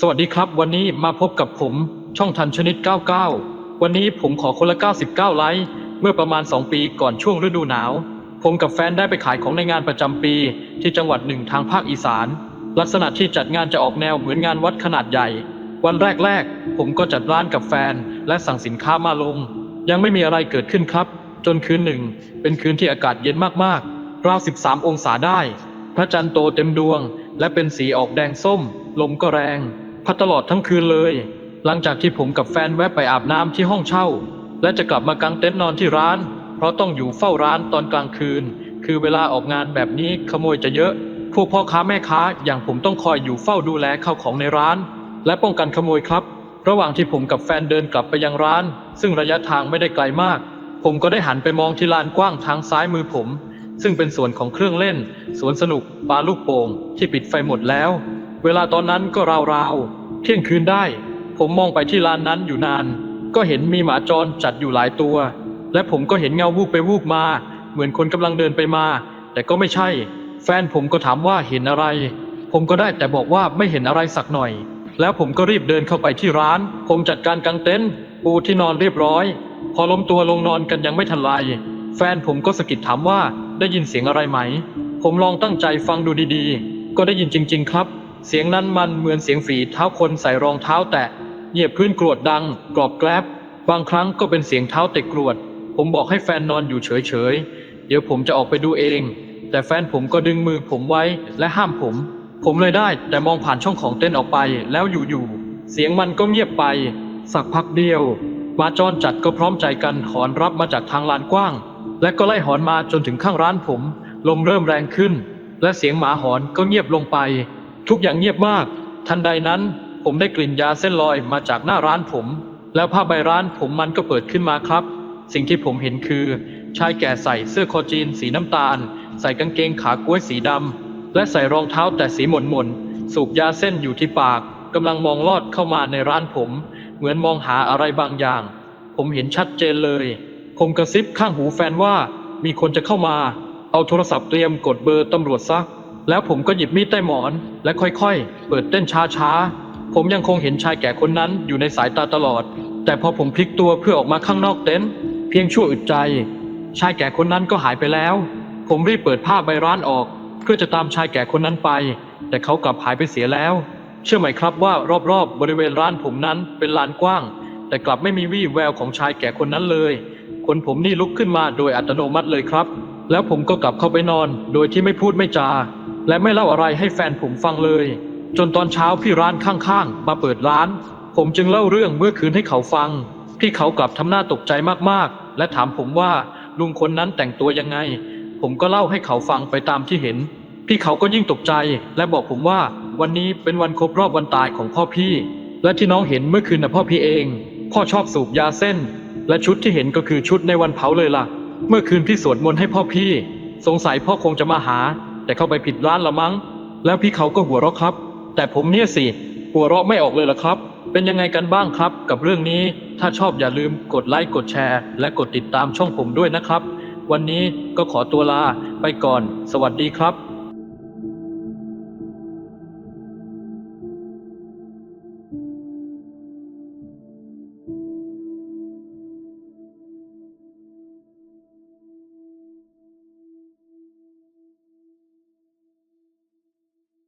สวัสดีครับ วันนี้มาพบกับผมช่องทันชนิด 99 วันนี้ผมขอคนละ 99 ไลค์เมื่อประมาณ 2 ปีก่อนช่วงฤดูหนาว ผมกับแฟนได้ไปขายของในงานประจำปี ที่จังหวัดหนึ่งทางภาคอีสาน ลักษณะที่จัดงานจะออกแนวเหมือนงานวัดขนาดใหญ่ วันแรกๆ ผมก็จัดร้านกับแฟน และสั่งสินค้ามาลง ยังไม่มีอะไรเกิดขึ้นครับ จนคืนหนึ่ง เป็นคืนที่อากาศเย็นมากๆราว 13 องศาได้ พระจันทร์โตเต็มดวง และเป็นสีออกแดงส้ม ลมก็แรง พัดตลอดทั้งคืนเลย หลังจากที่ผมกับแฟนแวะไปอาบน้ำที่ห้องเช่า และจะกลับมากางเต็นท์นอนที่ร้าน เพราะต้องอยู่เฝ้าร้านตอนกลางคืน คือเวลาออกงานแบบนี้ขโมยจะเยอะ พวกพ่อค้าแม่ค้าอย่างผมต้องคอยอยู่เฝ้าดูแลข้าวของในร้าน และป้องกันขโมยครับ ระหว่างที่ผมกับแฟนเดินกลับไปยังร้าน ซึ่งระยะทางไม่ได้ไกลมาก ผมก็ได้หันไปมองที่ลานกว้างทางซ้ายมือผมซึ่งเป็นส่วนของเครื่องเล่น สวนสนุกปาลูกโป่งที่ปิดไฟหมดแล้ว เวลาตอนนั้นก็ราวๆเที่ยงคืนได้ ผมมองไปที่ลานนั้นอยู่นาน ก็เห็นมีหมาจรจัดอยู่หลายตัว และผมก็เห็นเงาวูบไปวูบมา เหมือนคนกำลังเดินไปมา แต่ก็ไม่ใช่ แฟนผมก็ถามว่าเห็นอะไร ผมก็ได้แต่บอกว่าไม่เห็นอะไรสักหน่อย แล้วผมก็รีบเดินเข้าไปที่ร้าน ผมจัดการกางเต็นท์ปูที่นอนเรียบร้อย พอล้มตัวลงนอนกันยังไม่ทันไรแฟนผมก็สะกิดถามว่าได้ยินเสียงอะไรไหม ผมลองตั้งใจฟังดูดีๆ ก็ได้ยินจริง ๆ ครับ เสียงนั้นมันเหมือนเสียงฝีเท้าคนใส่รองเท้าแตะเหยียบพื้นกรวดดัง กรอบแกรบบางครั้งก็เป็นเสียงเท้าเตะกรวด ผมบอกให้แฟนนอนอยู่เฉยๆ เดี๋ยวผมจะออกไปดูเอง แต่แฟนผมก็ดึงมือผมไว้และห้ามผม ผมเลยได้ แต่มองผ่านช่องของเต้นออกไป แล้วอยู่ๆ เสียงมันก็เงียบไป สักพักเดียว มาจรจัดก็พร้อมใจกันหอนรับมาจากทางลานกว้าง และก็ไล่หอนมาจนถึงข้างร้านผม ลมเริ่มแรงขึ้น และเสียงหมาหอนก็เงียบลงไป ทุกอย่างเงียบมาก ทันใดนั้น ผมได้กลิ่นยาเส้นลอยมาจากหน้าร้านผม แล้วผ้าใบร้านผมมันก็เปิดขึ้นมาครับ สิ่งที่ผมเห็นคือ ชายแก่ใส่เสื้อคอจีนสีน้ำตาล ใส่กางเกงขากล้วยสีดำและใส่รองเท้าแต่สีหม่นหม่นสูบยาเส้นอยู่ที่ปากกำลังมองลอดเข้ามาในร้านผม เหมือนมองหาอะไรบางอย่าง ผมเห็นชัดเจนเลย ผมกระซิบข้างหูแฟนว่า มีคนจะเข้ามา เอาโทรศัพท์เตรียมกดเบอร์ตำรวจซัก แล้วผมก็หยิบมีดใต้หมอน และค่อยๆ เปิดเต้นช้าๆ ผมยังคงเห็นชายแก่คนนั้นอยู่ในสายตาตลอด แต่พอผมพลิกตัวเพื่อออกมาข้างนอกเต็นท์เพียงชั่วอึดใจ ชายแก่คนนั้นก็หายไปแล้ว ผมรีบเปิดผ้าใบร้านออก เพื่อจะตามชายแก่คนนั้นไป แต่เขากลับหายไปเสียแล้ว เชื่อไหมครับว่ารอบๆบริเวณร้านผมนั้นเป็นลานกว้าง แต่กลับไม่มีวี่แววของชายแก่คนนั้นเลยคนผมนี่ลุกขึ้นมาโดยอัตโนมัติเลยครับ แล้วผมก็กลับเข้าไปนอน โดยที่ไม่พูดไม่จา และไม่เล่าอะไรให้แฟนผมฟังเลย จนตอนเช้าพี่ร้านข้างๆ มาเปิดร้าน ผมจึงเล่าเรื่องเมื่อคืนให้เขาฟัง พี่เขากลับทำหน้าตกใจมากๆ และถามผมว่าลุงคนนั้นแต่งตัวยังไง ผมก็เล่าให้เขาฟังไปตามที่เห็น พี่เขาก็ยิ่งตกใจ และบอกผมว่าวันนี้เป็นวันครบรอบวันตายของพ่อพี่ และที่น้องเห็นเมื่อคืนน่ะพ่อพี่เอง พ่อชอบสูบยาเส้น และชุดที่เห็นก็คือชุดในวันเผาเลยล่ะ เมื่อคืนพี่สวดมนต์ให้พ่อพี่ สงสัยพ่อคงจะมาหา แต่เข้าไปผิดร้านละมั้ง แล้วพี่เขาก็หัวเราะครับ แต่ผมเนี่ยสิ หัวเราะไม่ออกเลยละครับ เป็นยังไงกันบ้างครับ กับเรื่องนี้ ถ้าชอบอย่าลืมกดไลค์กดแชร์ และกดติดตามช่องผมด้วยนะครับ วันนี้ก็ขอตัวลาไปก่อน สวัสดีครับ